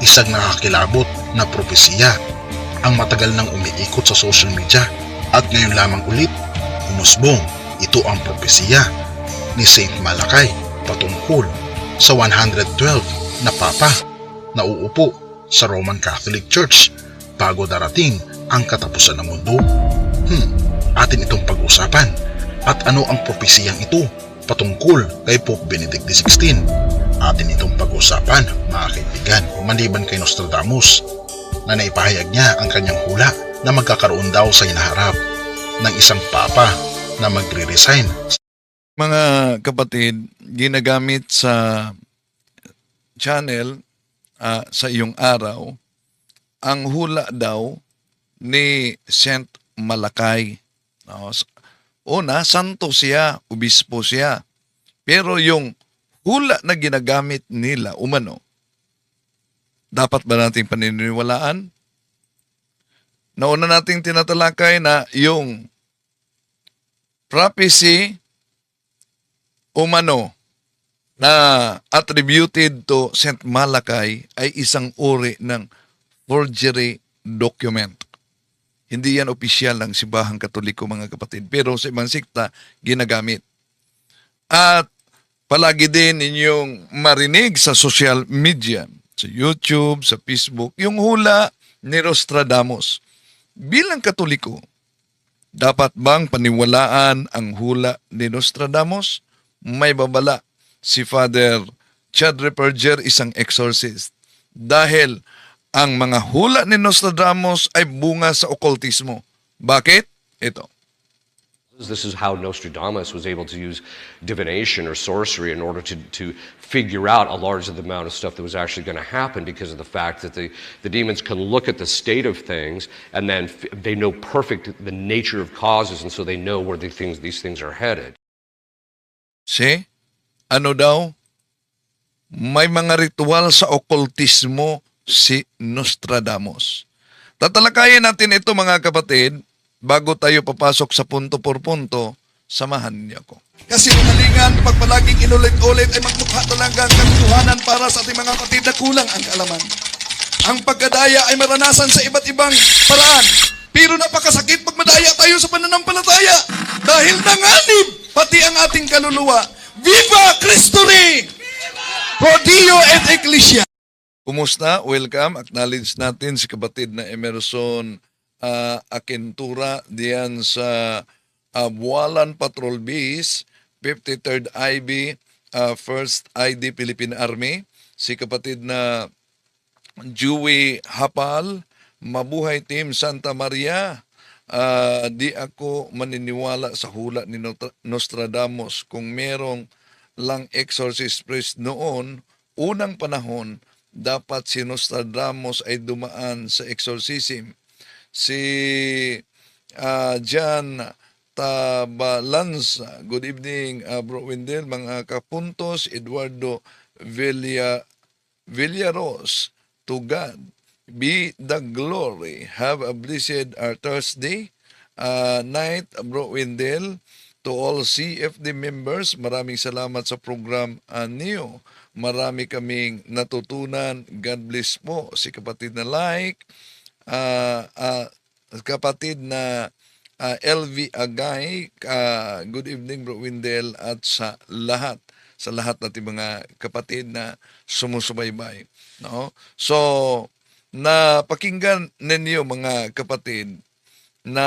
isang nakakilabot na propesiya ang matagal nang umiikot sa social media at ngayon lamang ulit umusbong ito ang propesiya ni Saint Malakay patungkol sa 112 na papa na uupo sa Roman Catholic Church bago darating ang katapusan ng mundo. Hmm, atin itong pag-usapan at ano ang propesiyang ito patungkol kay Pope Benedict XVI. Atin itong pag-usapan mga kaibigan maliban kay Nostradamus na naipahayag niya ang kanyang hula na magkakaroon daw sa inaharap ng isang papa na magre-resign Mga kapatid, ginagamit sa channel ah, sa iyong araw ang hula daw ni Saint Malakay. No, Una, santo siya, obispo siya. Pero yung hula na ginagamit nila, umano, dapat ba nating paniniwalaan? Nauna nating tinatalakay na yung prophecy umano na attributed to St. Malakay ay isang uri ng forgery document. Hindi yan opisyal ng Sibahang Katoliko mga kapatid. Pero sa ibang sikta, ginagamit. At palagi din ninyong marinig sa social media, sa YouTube, sa Facebook, yung hula ni Nostradamus. Bilang Katoliko, dapat bang paniwalaan ang hula ni Nostradamus? May babala si Father Chad Reperger, isang exorcist. Dahil ang mga hula ni Nostradamus ay bunga sa okultismo. Bakit? Ito. This is how Nostradamus was able to use divination or sorcery in order to, to figure out a large amount of stuff that was actually going to happen because of the fact that the, the demons can look at the state of things and then f- they know perfect the nature of causes and so they know where the things, these things are headed. Si, ano daw? May mga ritual sa okultismo si Nostradamus. Tatalakayin natin ito mga kapatid bago tayo papasok sa punto por punto, samahan niyo ako. Kasi umalingan, pag palaging inulit-ulit ay magmukha talaga ang katotohanan para sa ating mga kapatid na kulang ang kaalaman. Ang pagkadaya ay maranasan sa iba't ibang paraan. Pero napakasakit pag madaya tayo sa pananampalataya dahil nanganib pati ang ating kaluluwa. Viva Cristo Rey! Pro Dio et Ecclesia! Kumusta? Welcome. Acknowledge natin si kapatid na Emerson ah, Akintura diyan sa uh, Buwalan Patrol Base, 53rd IB, ah, 1st ID Philippine Army. Si kapatid na Dewey Hapal, Mabuhay Team Santa Maria. Ah, di ako maniniwala sa hula ni Nostradamus kung merong lang exorcist priest noon, unang panahon, dapat si Nostradamus ay dumaan sa exorcism. Si ah, John Tabalanza, good evening ah, Bro Wendell, mga kapuntos, Eduardo Villa, Villaros, to God be the glory. Have a blessed uh, Thursday uh, night, Bro Wendell. To all CFD members, maraming salamat sa program uh, niyo. Marami kaming natutunan. God bless po si kapatid na like, uh, uh, kapatid na uh, LV Agay, uh, good evening Bro Wendell at sa lahat sa lahat nating mga kapatid na sumusubaybay. No? So, na pakinggan ninyo mga kapatid na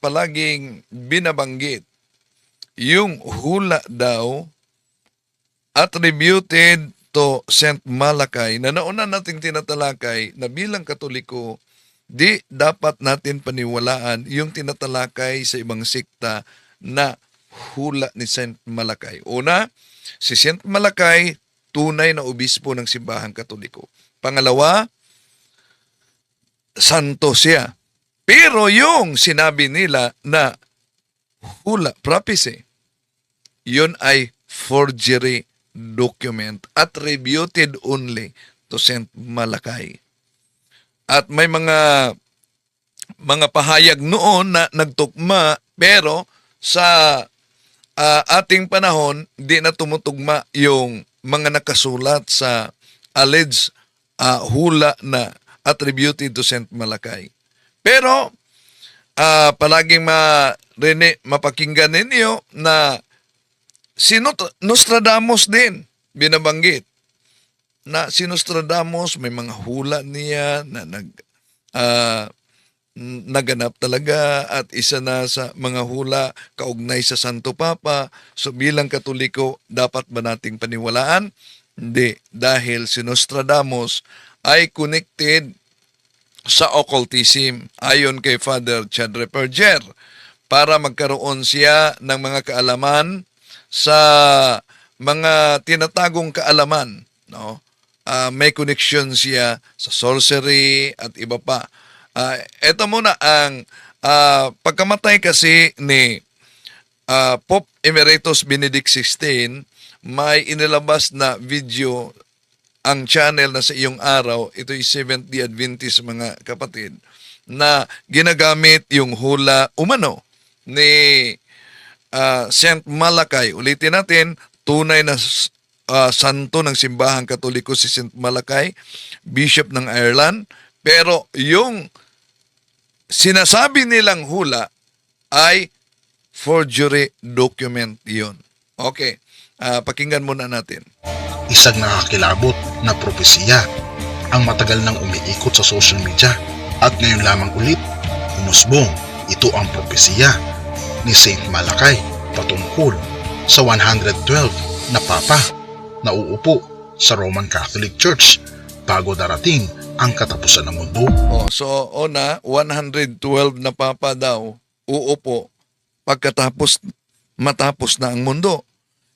palaging binabanggit yung hula daw attributed to Saint Malakay na nauna nating tinatalakay na bilang katoliko di dapat natin paniwalaan yung tinatalakay sa ibang sikta na hula ni Saint Malakay. Una, si Saint Malakay tunay na obispo ng simbahang katoliko. Pangalawa, santo siya. Pero yung sinabi nila na hula, prophecy, yun ay forgery document attributed only to Saint Malakay. At may mga mga pahayag noon na nagtukma pero sa ah, ating panahon di na tumutugma yung mga nakasulat sa alleged ah, hula na attributed to Saint Malakay. Pero ah, palaging marine, mapakinggan ninyo na si Nostradamus din binabanggit na si Nostradamus may mga hula niya na nag n- naganap talaga at isa na sa mga hula kaugnay sa Santo Papa. So bilang Katoliko, dapat ba nating paniwalaan? Hindi. Dahil si Nostradamus ay connected sa occultism ayon kay Father Chad Reperger para magkaroon siya ng mga kaalaman sa mga tinatagong kaalaman no Ah, may connection siya sa sorcery at iba pa Ah, ito muna ang ah, pagkamatay kasi ni ah, Pope Emeritus Benedict XVI may inilabas na video ang channel na sa iyong araw, ito yung Seventh-day Adventist mga kapatid, na ginagamit yung hula umano ni ah, Saint Malakay. Ulitin natin, tunay na ah, santo ng simbahang katoliko si Saint Malakay, Bishop ng Ireland, pero yung sinasabi nilang hula ay forgery document yon. Okay, ah, pakinggan muna natin. isang nakakilabot na propesiya ang matagal nang umiikot sa social media at ngayon lamang ulit umusbong ito ang propesiya ni Saint Malakay patungkol sa 112 na papa na uupo sa Roman Catholic Church bago darating ang katapusan ng mundo. Oh, so una, 112 na papa daw uupo pagkatapos matapos na ang mundo.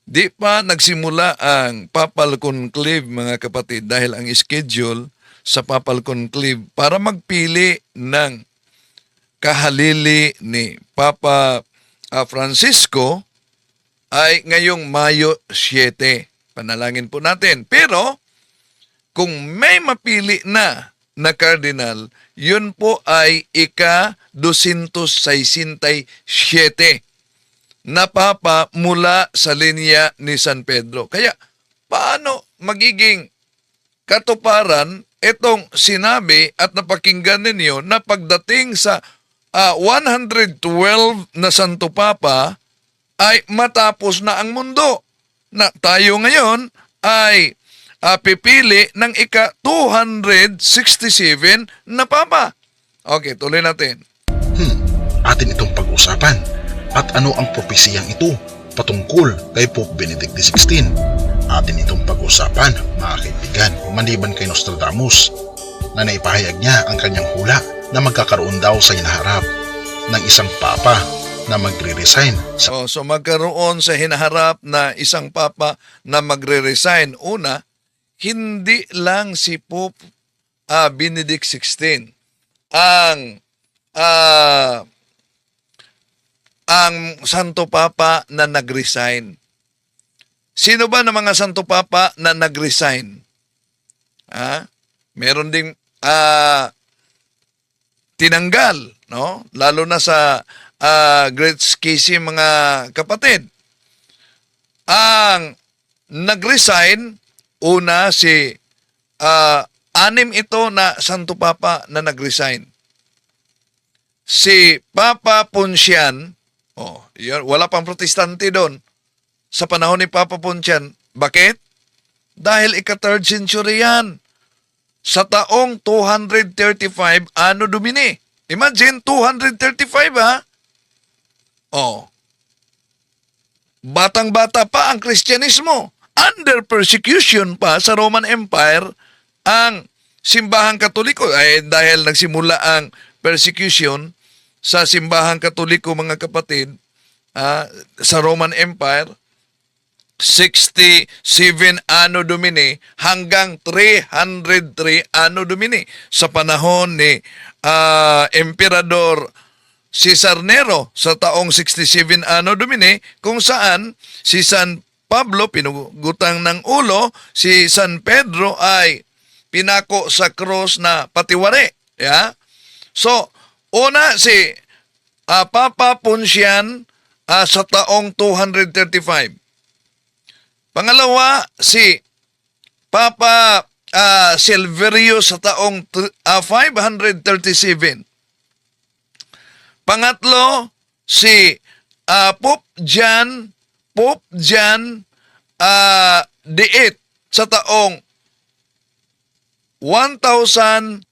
Di pa nagsimula ang Papal Conclave mga kapatid dahil ang schedule sa Papal Conclave para magpili ng kahalili ni Papa ah, Francisco ay ngayong Mayo 7. Panalangin po natin. Pero kung may mapili na na cardinal, yun po ay ika 267 na papa mula sa linya ni San Pedro. Kaya paano magiging katuparan itong sinabi at napakinggan ninyo na pagdating sa ah, 112 na Santo Papa ay matapos na ang mundo. Na tayo ngayon ay ah, pipili ng ika 267 na Papa. Okay, tuloy natin. Hmm, atin itong pag-usapan. At ano ang propesiyang ito patungkol kay Pope Benedict XVI? Atin itong pag-usapan, mga kaibigan, maliban kay Nostradamus na naipahayag niya ang kanyang hula na magkakaroon daw sa hinaharap ng isang papa na magre-resign sa Oh, so magkaroon sa hinaharap na isang papa na magre-resign. Una, hindi lang si Pope ah, Benedict XVI ang ah, ang Santo Papa na nag-resign. Sino ba ng mga Santo Papa na nag-resign? Ha? Meron ding ah, tinanggal, no? Lalo na sa ah, Great Schism mga kapatid. Ang nag-resign una si ah, anim ito na Santo Papa na nag-resign. Si Papa Poncian, oh, yun, wala pang protestante doon. Sa panahon ni Papa Poncian, bakit? Dahil ika-third century yan sa taong 235 ano Domini. Imagine 235 ha. Oh. Batang-bata pa ang Kristyanismo. Under persecution pa sa Roman Empire ang simbahang Katoliko ay dahil nagsimula ang persecution sa simbahang Katoliko mga kapatid ah, sa Roman Empire 67 Anno Domini hanggang 303 Anno Domini sa panahon ni ah, Emperador Cesar Nero sa taong 67 Anno Domini kung saan si San Pablo pinugutang ng ulo, si San Pedro ay pinako sa cross na patiwari. Yeah? So, una si ah, Papa Poncian ah, sa taong 235. Pangalawa, si Papa ah, Silverio sa taong ah, 537. Pangatlo, si ah, Pope John, Pope John ah, Diet sa taong 1009.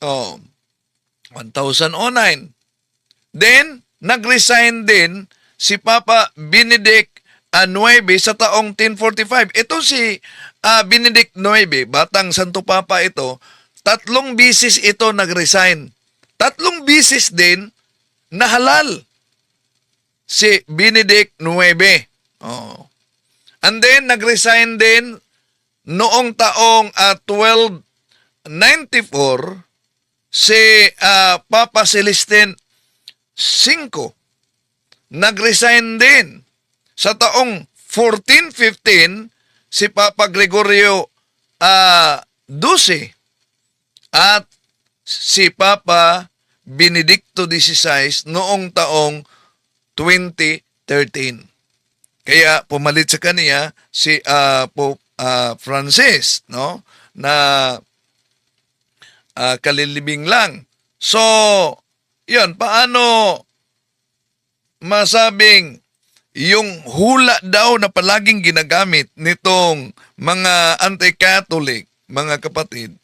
Oh, 1009. Then, nag-resign din si Papa Benedict ah, 9 sa taong 1045. Ito si ah, Benedict 9, batang Santo Papa ito, tatlong bisis ito nag-resign. Tatlong bisis din na halal si Benedict 9. Oh. And then, nag-resign din noong taong ah, 1294 si ah, Papa Celestine 5 nag-resign din sa taong 1415 si Papa Gregorio ah, 12 at si Papa Benedicto XVI noong taong 2013. Kaya pumalit sa kaniya si ah, Pope ah, Francis, no? Na ah, kalilibing lang. So, yun, paano masabing yung hula daw na palaging ginagamit nitong mga anti-Catholic, mga kapatid,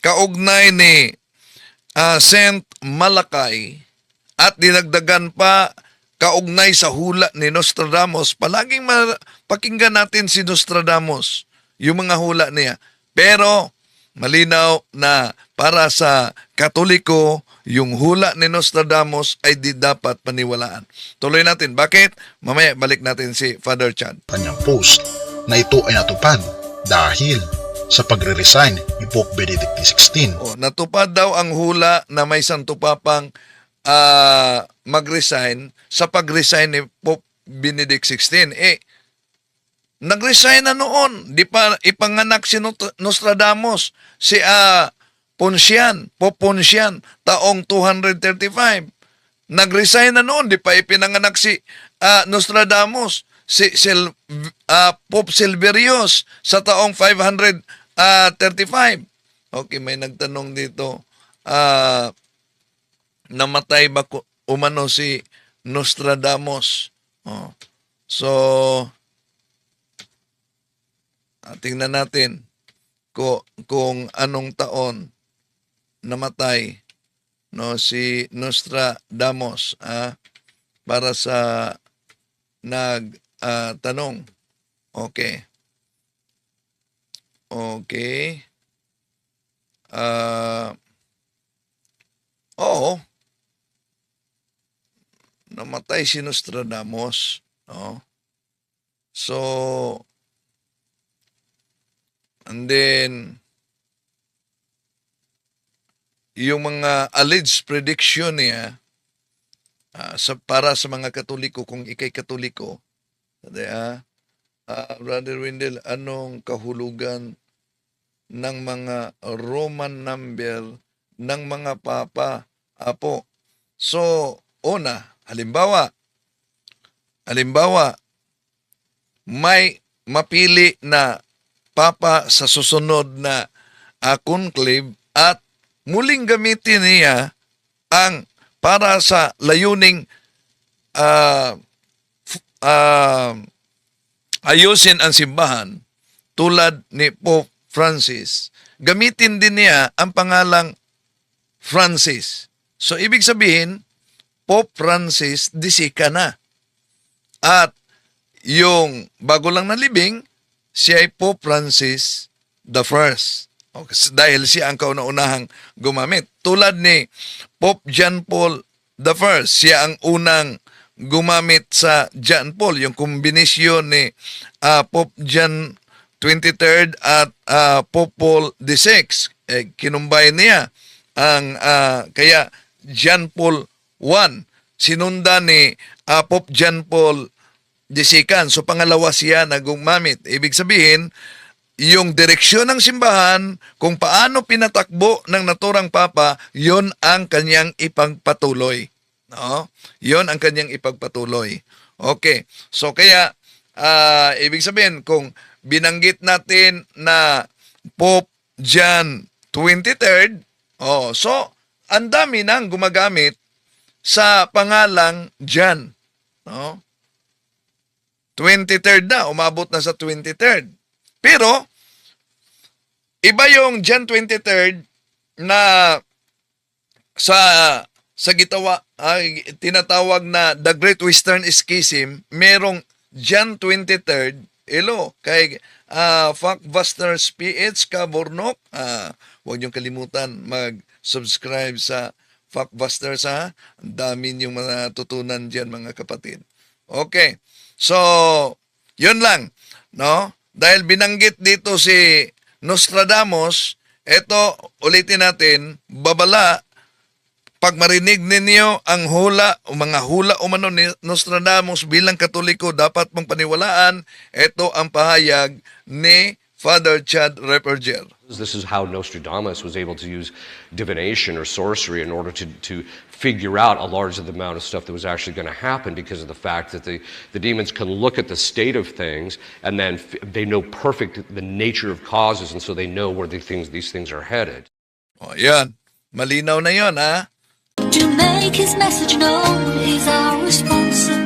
kaugnay ni ah, Saint Malakay at dinagdagan pa kaugnay sa hula ni Nostradamus. Palaging pakinggan natin si Nostradamus, yung mga hula niya. Pero malinaw na para sa Katoliko, yung hula ni Nostradamus ay di dapat paniwalaan. Tuloy natin. Bakit? Mamaya balik natin si Father Chad. kanyang post na ito ay natupad dahil sa pagre-resign ni Pope Benedict XVI. O, natupad daw ang hula na may Santo Papang ah, mag-resign sa pag-resign ni Pope Benedict XVI. Eh, nag-resign na noon. Di pa ipanganak si Nostradamus. Si ah, Poncian, Pope Poncian, taong 235. Nag-resign na noon. Di pa ipinanganak si ah, Nostradamus. Si Sil, ah, Pope Silverius sa taong 535. Okay, may nagtanong dito. Ah, namatay ba umano si Nostradamus? Oh. So, ah, tingnan natin ko, kung anong taon namatay no si Nostradamus ah, para sa nag ah, tanong. Okay. Okay. Ah Oo. Namatay si Nostradamus. No? So, and then, yung mga alleged prediction niya ah, sa, para sa mga katoliko, kung ikay katoliko, sabi, ah, ah, Brother Wendell, anong kahulugan ng mga Roman number ng mga papa? Apo. So, una, halimbawa, halimbawa, may mapili na papa sa susunod na uh, conclave at muling gamitin niya ang para sa layuning f- ah, ayusin ang simbahan tulad ni Pope Francis. Gamitin din niya ang pangalang Francis. So, ibig sabihin, Pope Francis, disika na. At yung bago lang nalibing, siya ay Pope Francis the First. O, kasi dahil siya ang kauna-unahang gumamit. Tulad ni Pope John Paul the First, siya ang unang gumamit sa John Paul, yung kombinasyon ni ah, Pope John 23rd at ah, Pope Paul VI. Eh, kinumbay niya ang ah, kaya John Paul I sinundan ni ah, Pope John Paul II. So pangalawa siya na gumamit. Ibig sabihin, yung direksyon ng simbahan, kung paano pinatakbo ng naturang papa, yon ang kanyang ipagpatuloy. No? Yon ang kanyang ipagpatuloy. Okay. So kaya, ah, ibig sabihin, kung binanggit natin na Pope John 23rd. Oh, so ang dami nang gumagamit sa pangalang John. No? 23rd na, umabot na sa 23rd. Pero, iba yung John 23rd na sa sa gitawa ay tinatawag na the Great Western Schism, merong John 23rd Hello, kay uh, Factbusters PH Kabornok. Ah, huwag niyong kalimutan mag-subscribe sa Factbusters ha. Ang dami niyong matutunan diyan mga kapatid. Okay. So, yun lang, no? Dahil binanggit dito si Nostradamus, eto ulitin natin, babala pag marinig ninyo ang hula o mga hula o mano ni Nostradamus bilang katoliko, dapat mong paniwalaan, ito ang pahayag ni Father Chad Reperger. This is how Nostradamus was able to use divination or sorcery in order to, to figure out a large amount of stuff that was actually going to happen because of the fact that the, the demons can look at the state of things and then they know perfect the nature of causes and so they know where the things, these things are headed. O, yan. Malinaw na yon ha? To make his message known is our responsibility.